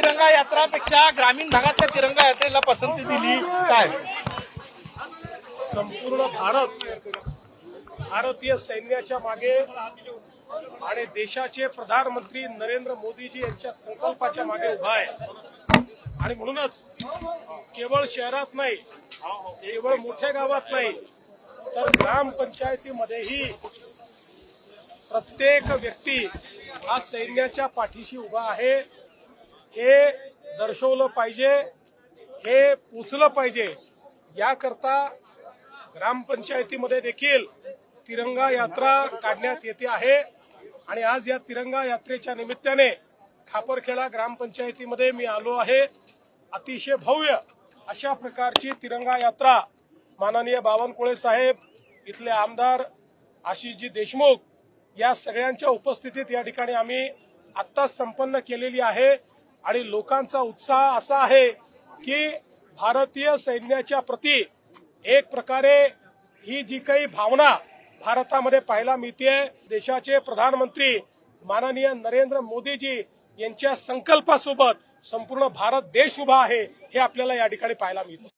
तिरंगा यात्रापेक्षा ग्रामीण भागातल्या तिरंगा यात्रेला पसंती दिली. काय? संपूर्ण भारत भारतीय सैन्याच्या मागे आणि देशाचे प्रधानमंत्री नरेंद्र मोदीजी यांच्या संकल्पाच्या मागे उभा आहे. आणि म्हणूनच केवळ शहरात नाही केवळ मोठ्या गावात नाही तर ग्रामपंचायतीमध्येही प्रत्येक व्यक्ती हा सैन्याच्या पाठीशी उभा आहे. हे दर्शवलं पाहिजे हे पोचलं पाहिजे. याकरता ग्रामपंचायतीमध्ये देखील तिरंगा यात्रा काढण्यात येते आहे. आणि आज या तिरंगा यात्रेच्या निमित्ताने खापरखेडा ग्रामपंचायतीमध्ये मी आलो आहे. अतिशय भव्य अशा प्रकारची तिरंगा यात्रा माननीय बावनकुळे साहेब इथले आमदार आशिषजी देशमुख या सगळ्यांच्या उपस्थितीत या ठिकाणी आम्ही आत्ताच संपन्न केलेली आहे. आणि लोकांचा उत्साह असा आहे की भारतीय सैन्याच्या प्रती एक प्रकारे ही जी काही भावना भारतामध्ये पाहायला मिळते देशाचे प्रधानमंत्री माननीय नरेंद्र मोदीजी यांच्या संकल्पासोबत संपूर्ण भारत देश उभा आहे हे आपल्याला या ठिकाणी पाहायला मिळतं.